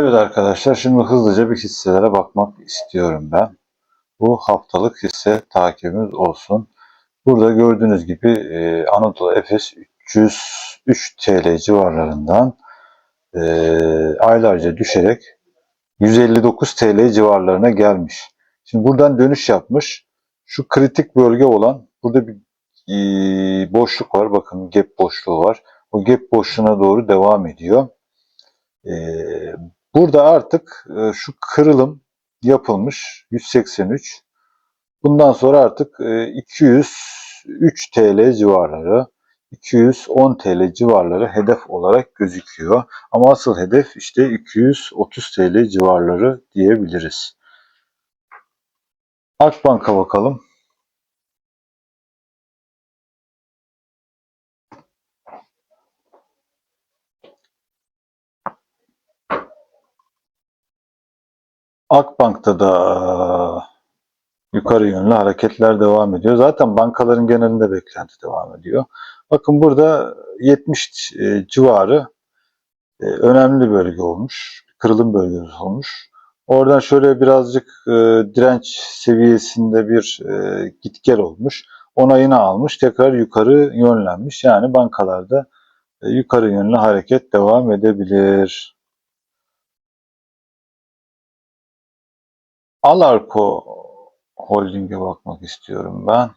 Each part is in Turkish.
Evet arkadaşlar şimdi hızlıca bir hisselere bakmak istiyorum ben. Bu haftalık hisse takibimiz olsun. Burada gördüğünüz gibi e, Anadolu Efes 303 TL civarlarından e, aylarca düşerek 159 TL civarlarına gelmiş. Şimdi buradan dönüş yapmış. Şu kritik bölge olan burada bir e, boşluk var. Bakın gap boşluğu var. O gap boşluğuna doğru devam ediyor. E, burada artık e, şu kırılım yapılmış 183. Bundan sonra artık e, 203 TL civarları 210 TL civarları hedef olarak gözüküyor. Ama asıl hedef işte 230 TL civarları diyebiliriz. Akbank'a bakalım. Akbank'ta da yukarı yönlü hareketler devam ediyor. Zaten bankaların genelinde beklenti devam ediyor. Bakın burada 70 e, civarı önemli bölge olmuş. Kırılım bölgesi olmuş. Oradan şöyle birazcık direnç seviyesinde bir git gel olmuş. Onayını almış. Tekrar yukarı yönlenmiş. Yani bankalarda yukarı yönlü hareket devam edebilir. Alarko Holding'e bakmak istiyorum ben.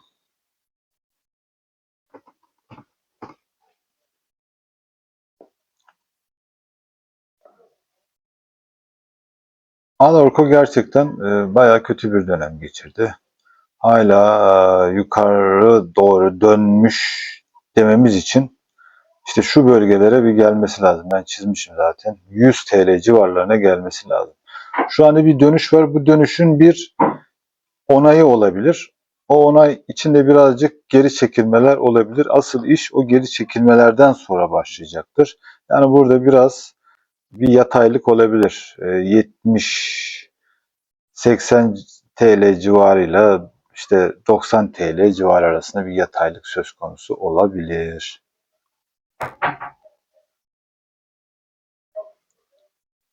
Alarko gerçekten e, bayağı kötü bir dönem geçirdi. Hala e, yukarı doğru dönmüş dememiz için işte şu bölgelere bir gelmesi lazım. Ben çizmişim zaten. 100 TL civarlarına gelmesi lazım. Şu anda bir dönüş var. Bu dönüşün bir onayı olabilir. O onay içinde birazcık geri çekilmeler olabilir. Asıl iş o geri çekilmelerden sonra başlayacaktır. Yani burada biraz bir yataylık olabilir. 70 80 TL civarıyla işte 90 TL civarı arasında bir yataylık söz konusu olabilir.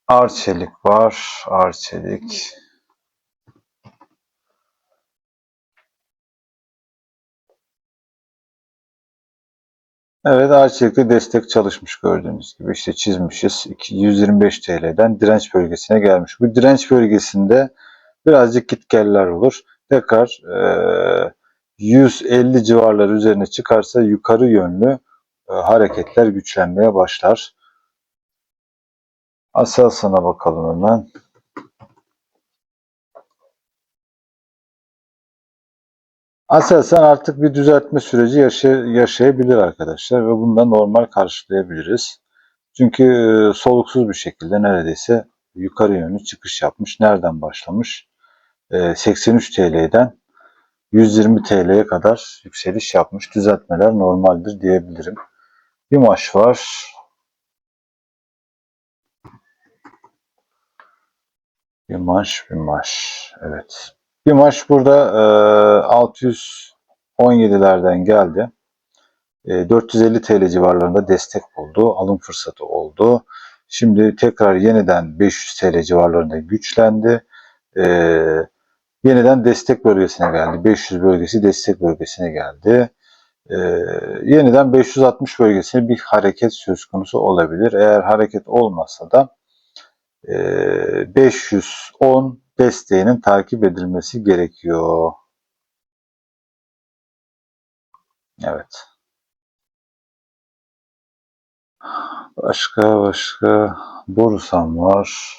Arçelik var. Arçelik. Evet Arçelik'te destek çalışmış gördüğünüz gibi. işte çizmişiz. 125 TL'den direnç bölgesine gelmiş. Bu direnç bölgesinde birazcık gitgeller olur. Tekrar e, 150 civarları üzerine çıkarsa yukarı yönlü e, hareketler güçlenmeye başlar. Aselsan'a bakalım hemen. Aselsan artık bir düzeltme süreci yaşay yaşayabilir arkadaşlar ve bundan normal karşılayabiliriz. Çünkü e, soluksuz bir şekilde neredeyse yukarı yönlü çıkış yapmış. Nereden başlamış? 83 TL'den 120 TL'ye kadar yükseliş yapmış. Düzeltmeler normaldir diyebilirim. Bir maç var. Bir maç, bir maç. Evet. Bir maç burada e, 617'lerden geldi. E, 450 TL civarlarında destek oldu. Alım fırsatı oldu. Şimdi tekrar yeniden 500 TL civarlarında güçlendi. E, yeniden destek bölgesine geldi. 500 bölgesi destek bölgesine geldi. E, yeniden 560 bölgesine bir hareket söz konusu olabilir. Eğer hareket olmazsa da 510 desteğinin takip edilmesi gerekiyor. Evet. Başka başka Borusan var.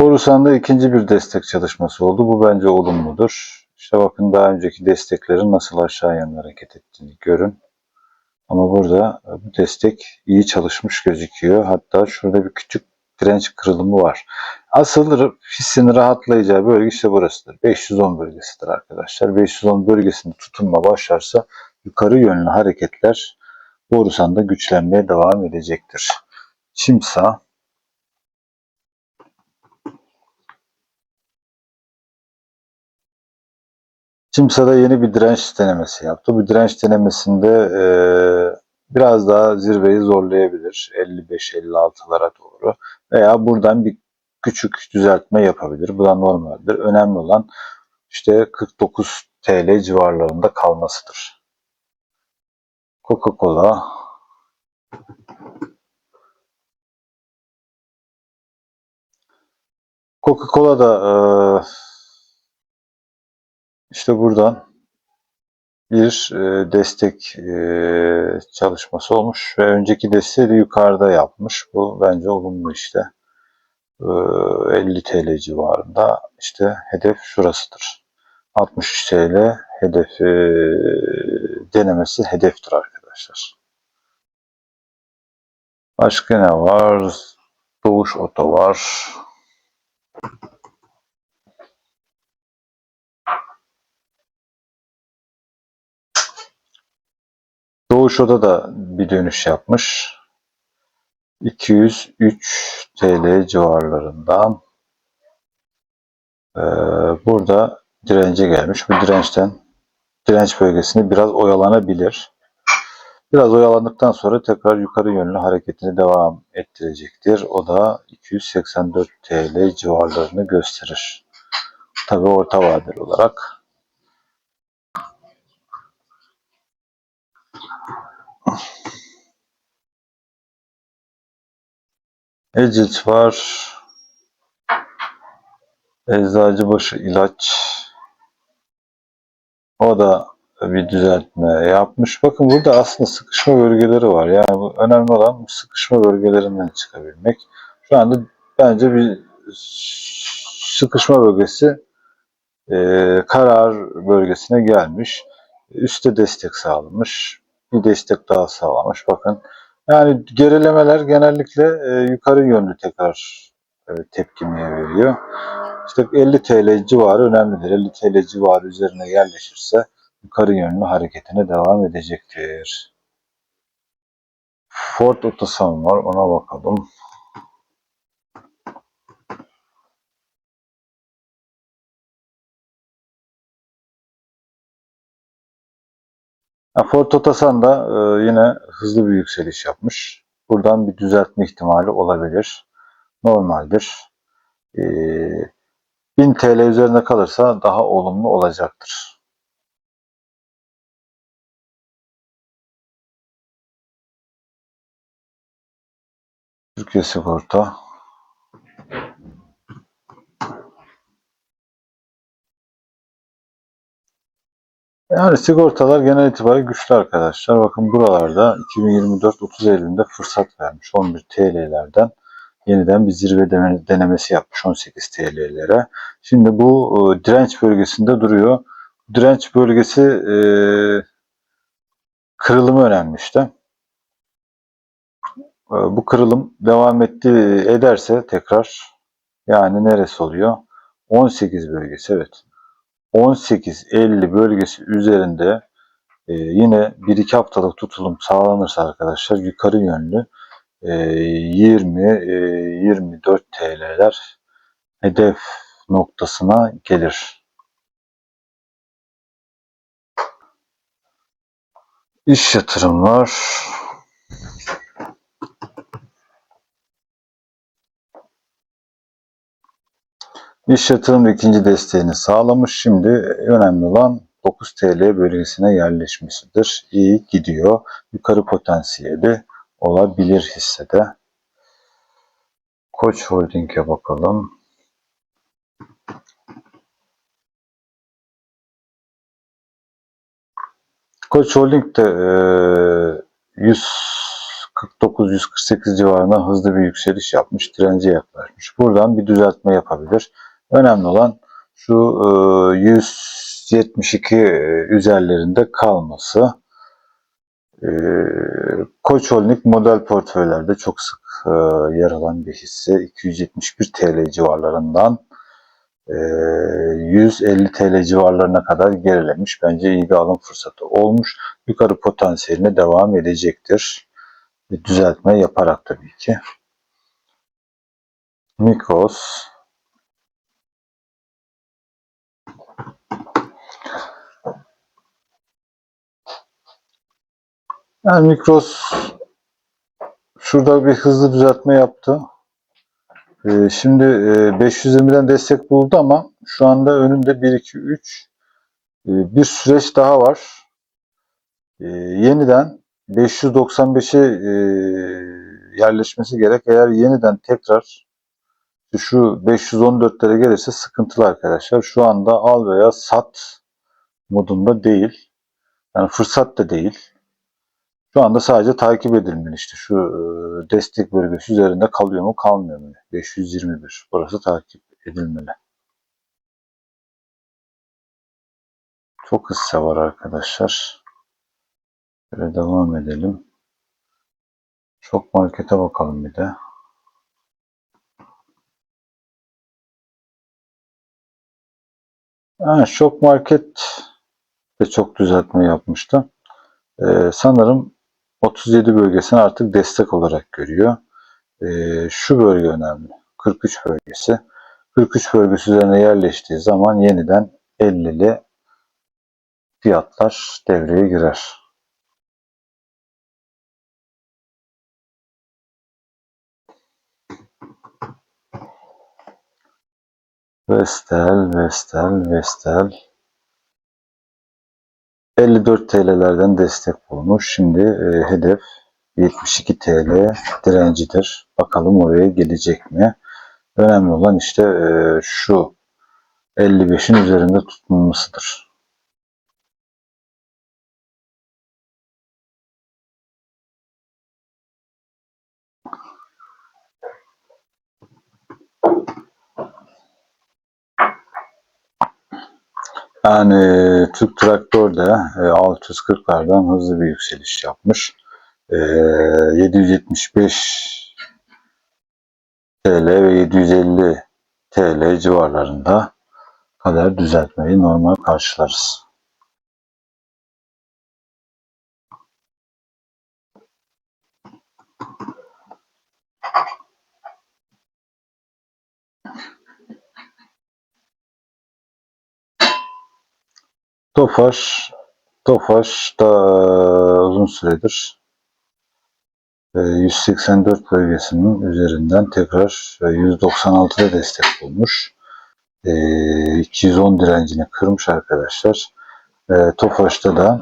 Borusan'da ikinci bir destek çalışması oldu. Bu bence olumludur. İşte bakın daha önceki desteklerin nasıl aşağı yönlü hareket ettiğini görün. Ama burada bu destek iyi çalışmış gözüküyor. Hatta şurada bir küçük direnç kırılımı var. Asıl hissin rahatlayacağı bölge işte burasıdır. 510 bölgesidir arkadaşlar. 510 bölgesinde tutunma başlarsa yukarı yönlü hareketler Borusan'da güçlenmeye devam edecektir. Çimsa Timsa'da yeni bir direnç denemesi yaptı. Bu direnç denemesinde e, biraz daha zirveyi zorlayabilir. 55-56'lara doğru. Veya buradan bir küçük düzeltme yapabilir. Bu da normaldir. Önemli olan işte 49 TL civarlarında kalmasıdır. Coca-Cola Coca-Cola da e, işte buradan bir e, destek e, çalışması olmuş ve önceki desteği de yukarıda yapmış. Bu bence olumlu işte. E, 50 TL civarında işte hedef şurasıdır. 63 TL hedefi denemesi hedeftir arkadaşlar. Başka ne var? Doğuş Oto var. Doğuş Oda da bir dönüş yapmış. 203 TL civarlarından ee, burada dirence gelmiş. Bu dirençten direnç bölgesini biraz oyalanabilir. Biraz oyalandıktan sonra tekrar yukarı yönlü hareketini devam ettirecektir. O da 284 TL civarlarını gösterir. Tabi orta vadeli olarak. Ecilç var. Eczacıbaşı ilaç. O da bir düzeltme yapmış. Bakın burada aslında sıkışma bölgeleri var. Yani bu önemli olan bu sıkışma bölgelerinden çıkabilmek. Şu anda bence bir sıkışma bölgesi e, karar bölgesine gelmiş. Üste destek sağlamış. Bir destek daha sağlamış. Bakın yani gerilemeler genellikle e, yukarı yönlü tekrar e, tepkimeye veriyor. İşte 50 TL civarı önemlidir. 50 TL civarı üzerine yerleşirse yukarı yönlü hareketine devam edecektir. Ford Otosan var. Ona bakalım. Ford Otosan da e, yine hızlı bir yükseliş yapmış. Buradan bir düzeltme ihtimali olabilir. Normaldir. E, 1000 TL üzerinde kalırsa daha olumlu olacaktır. Türkiye Sigorta Yani sigortalar genel itibariyle güçlü arkadaşlar. Bakın buralarda 2024 30 Eylül'de fırsat vermiş 11 TL'lerden yeniden bir zirve denemesi yapmış 18 TL'lere. Şimdi bu e, direnç bölgesinde duruyor. Direnç bölgesi e, kırılımı önemli işte. E, bu kırılım devam etti ederse tekrar yani neresi oluyor? 18 bölgesi evet. 18-50 bölgesi üzerinde e, yine 1-2 haftalık tutulum sağlanırsa arkadaşlar yukarı yönlü e, 20-24 e, TL'ler hedef noktasına gelir. İş yatırımlar İş yatırım ikinci desteğini sağlamış. Şimdi önemli olan 9 TL bölgesine yerleşmesidir. İyi gidiyor. Yukarı potansiyeli olabilir hissede. Koç Holding'e bakalım. Koç Holding de 149-148 civarında hızlı bir yükseliş yapmış. Dirence yaklaşmış. Buradan bir düzeltme yapabilir. Önemli olan şu 172 e, e, üzerlerinde kalması. E, Koç Holding model portföylerde çok sık yer alan bir hisse. 271 TL civarlarından 150 TL civarlarına kadar gerilemiş. Bence iyi bir alım fırsatı olmuş. Yukarı potansiyeline devam edecektir. Bir düzeltme yaparak tabii ki. Mikros Yani Mikros şurada bir hızlı düzeltme yaptı. Ee, şimdi e, 520'den destek buldu ama şu anda önünde 1, 2, 3 e, bir süreç daha var. E, yeniden 595'e e, yerleşmesi gerek. Eğer yeniden tekrar şu 514'lere gelirse sıkıntılı arkadaşlar. Şu anda al veya sat modunda değil. Yani fırsat da değil. Şu anda sadece takip edilmeli işte şu e, destek bölgesi üzerinde kalıyor mu kalmıyor mu? 521. Burası takip edilmeli. Çok hisse var arkadaşlar. Böyle devam edelim. Çok markete bakalım bir de. Ha, şok market de çok düzeltme yapmıştı. Ee, sanırım 37 bölgesini artık destek olarak görüyor. Ee, şu bölge önemli. 43 bölgesi. 43 bölgesi üzerine yerleştiği zaman yeniden 50'li fiyatlar devreye girer. Vestel, Vestel, Vestel. 54 TL'lerden destek bulmuş. Şimdi e, hedef 72 TL direncidir. Bakalım oraya gelecek mi? Önemli olan işte e, şu 55'in üzerinde tutulmasıdır. Yani Türk Traktör de e, 640'lardan hızlı bir yükseliş yapmış. E, 775 TL ve 750 TL civarlarında kadar düzeltmeyi normal karşılarız. Tofaş, Tofaş da uzun süredir e, 184 bölgesinin üzerinden tekrar e, 196'da destek bulmuş. E, 210 direncini kırmış arkadaşlar. E, Tofaş'ta da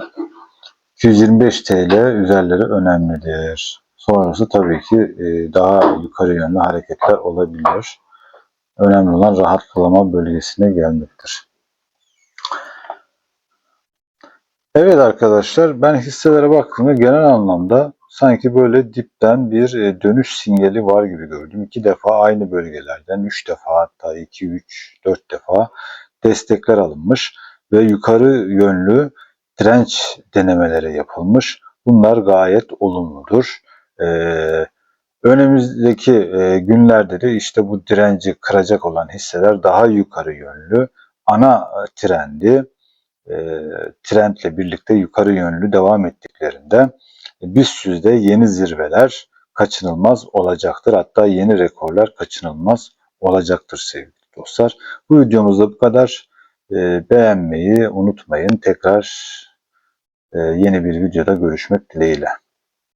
225 TL üzerleri önemlidir. Sonrası tabii ki e, daha yukarı yönlü hareketler olabilir. Önemli olan rahatlama bölgesine gelmektir. Evet arkadaşlar ben hisselere baktığımda genel anlamda sanki böyle dipten bir e, dönüş sinyali var gibi gördüm. İki defa aynı bölgelerden, üç defa hatta iki, üç, dört defa destekler alınmış ve yukarı yönlü direnç denemeleri yapılmış. Bunlar gayet olumludur. Ee, önümüzdeki e, günlerde de işte bu direnci kıracak olan hisseler daha yukarı yönlü ana trendi e, trendle birlikte yukarı yönlü devam ettiklerinde BIST yüzde yeni zirveler kaçınılmaz olacaktır. Hatta yeni rekorlar kaçınılmaz olacaktır sevgili dostlar. Bu videomuzda bu kadar. E, beğenmeyi unutmayın. Tekrar e, yeni bir videoda görüşmek dileğiyle.